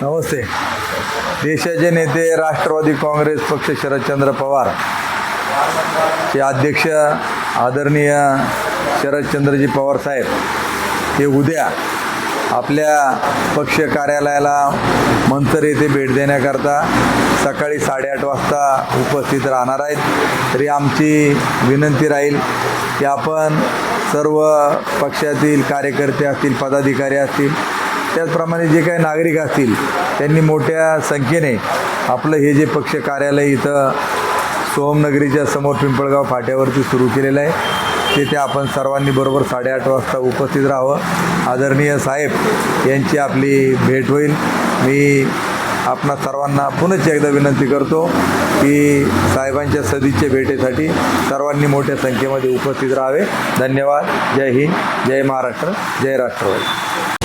नमस्ते. देशाचे नेते राष्ट्रवादी काँग्रेस पक्ष शरदचंद्र पवार. चे अध्यक्ष आदरणीय शरदचंद्रजी पवार साहेब. हे उद्या आपल्या पक्ष कार्यालयाला मंतर येथे भेट देण्याकरता सकाळी साडेआठ वाजता उपस्थित राहणार आहेत. तरी आमची विनंती राहील की आपण सर्व पक्षातील कार्यकर्ते असतील पदाधिकारी असतील त्याचप्रमाणे जे काही नागरिक असतील त्यांनी मोठ्या संख्येने आपलं हे जे पक्ष कार्यालय इथं सोहमनगरीच्या समोर पिंपळगाव फाट्यावरती सुरू केलेलं आहे. तेथे आपण सर्वांनी बरोबर साडेआठ वाजता उपस्थित राहावं. आदरणीय साहेब यांची आपली भेट होईल. मी आपणा सर्वांना पुनच एकदा विनंती करतो की साहेबांच्या सदिच्छे भेटीसाठी सर्वांनी मोठ्या संख्येमध्ये उपस्थित राहावे. धन्यवाद. जय हिंद. जय महाराष्ट्र. जय राष्ट्रवादी.